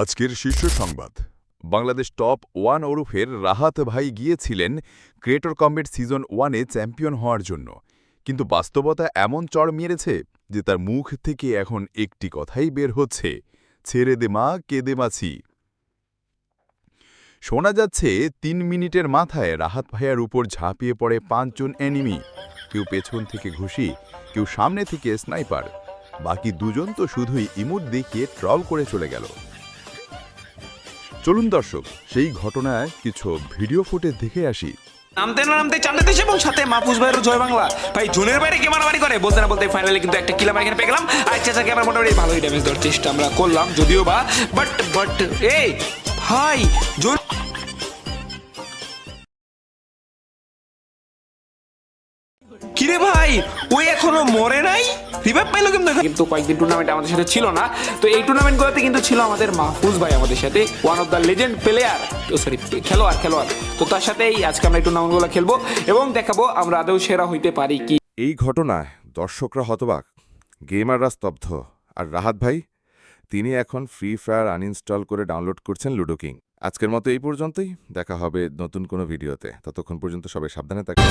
আজকের শীর্ষ সংবাদ। বাংলাদেশ টপ ওয়ান ওরফের রাহাত ভাই গিয়েছিলেন ক্রিয়েটর কম্বেট সিজন ওয়ানে চ্যাম্পিয়ন হওয়ার জন্য। কিন্তু বাস্তবতা এমন চড় মেরেছে যে তার মুখ থেকে এখন একটি কথাই বের হচ্ছে, ছেড়ে দে মা, কেদে মাছি। শোনা যাচ্ছে, তিন মিনিটের মাথায় রাহাত ভাইয়ার উপর ঝাঁপিয়ে পড়ে পাঁচজন এনিমি কেউ পেছন থেকে ঘুষি, কেউ সামনে থেকে স্নাইপার বাকি দুজন তো শুধুই ইমোট দেখিয়ে ট্রল করে চলে গেল। চলুন দর্শক, সেই ঘটনায় কিছু ভিডিও ফুটেজ দেখে আসি। নামতে না নামতে চান্ডা দেশ এবং সাথে মাহফুজ ভাইয়ের জয় বাংলা। ভাই, জোনের বাইরে কে মারামারি করে? বলতে না বলতে ফাইনালি কিন্তু একটা কিলাম এখানে পেয়ে গেলাম। আর চাচাকে আমরা মোটামুটি ভালোই ড্যামেজ দেওয়ার চেষ্টা আমরা করলাম, যদিও বা বাট বাট এই, ভাই জোর কিরে ভাই, ওই এখনও মরে নাই? রিভাইভ পাইলো কিন্তু কিন্তু কয়েকদিন টুর্নামেন্ট আমাদের সাথে ছিল না। তো এই টুর্নামেন্টগুলোতে কিন্তু ছিল আমাদের মাহফুজ ভাই আমাদের সাথে one of the legend player sorry খেলোয়াড় খেলোয়াড়। তো তার সাথেই আজকে আমরা এই টুর্নামেন্টগুলো খেলব এবং দেখাবো আমরা আদৌ সেরা হইতে পারি কি। এই ঘটনায় দর্শকরা হতবাক গেমাররা স্তব্ধ। আর রাহাত ভাই তিনি এখন ফ্রি ফায়ার আনইনস্টল করে ডাউনলোড করছেন লুডো কিং আজকের মতো এই পর্যন্তই দেখা হবে নতুন কোনো ভিডিওতে ততক্ষণ পর্যন্ত সবাই সাবধানে থাকবেন।